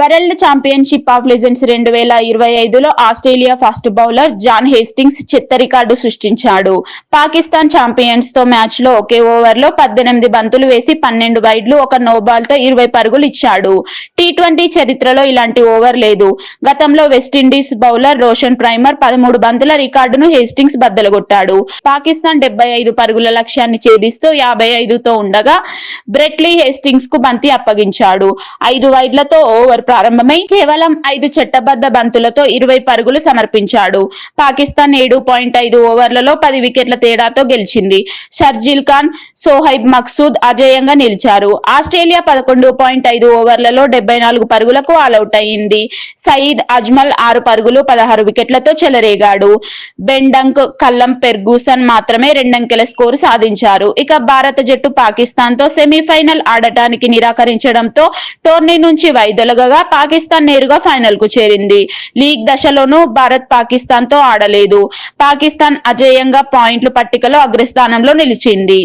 World championship of legends రెండు వేల ఇరవై ఐదులో Australia fast bowler John Hastings చెత్త రికార్డు సృష్టించాడు. పాకిస్తాన్ ఛాంపియన్స్తో మ్యాచ్లో ఒకే ఓవర్లో పద్దెనిమిది బంతులు వేసి పన్నెండు వైడ్లు ఒక నోబాల్తో ఇరవై పరుగులు ఇచ్చాడు. టీ ట్వంటీ చరిత్రలో ఇలాంటి ఓవర్ లేదు. గతంలో వెస్టిండీస్ బౌలర్ రోషన్ ప్రైమర్ పదమూడు బంతుల రికార్డును హేస్టింగ్స్ బద్దలగొట్టాడు. పాకిస్తాన్ డెబ్బై ఐదు పరుగుల లక్ష్యాన్ని ఛేదిస్తూ యాభై ఐదుతో ఉండగా బ్రెట్లీ హేస్టింగ్స్కు బంతి అప్పగించాడు. ఐదు వైడ్లతో ఓవర్ ప్రారంభమై కేవలం ఐదు చట్టబద్ద బంతులతో ఇరవై పరుగులు సమర్పించాడు. పాకిస్తాన్ ఏడు పాయింట్ ఐదు ఓవర్లలో పది వికెట్ల తేడాతో గెలిచింది. షర్జిల్ ఖాన్ సోహైబ్ మక్సూద్ అజేయంగా నిలిచారు. ఆస్ట్రేలియా పదకొండు పాయింట్ ఐదు ఓవర్లలో డెబ్బై నాలుగు పరుగులకు ఆలౌట్ అయింది సయీద్ అజ్మల్ ఆరు పరుగులు పదహారు వికెట్లతో చెలరేగాడు. బెండంక్ కల్లం పెర్గూసన్ మాత్రమే రెండంకెల స్కోరు సాధించారు. ఇక భారత జట్టు పాకిస్తాన్తో సెమీఫైనల్ ఆడటానికి నిరాకరించడంతో టోర్నీ నుంచి వైదొలగగా పాకిస్తాన్ నేరుగా ఫైనల్కు చేరింది. లీగ్ దశలోనూ భారత్ పాకిస్తాన్తో ఆడలేదు. పాకిస్తాన్ అజేయంగా పాయింట్ల పట్టికలో అగ్రస్థానంలో నిలిచింది.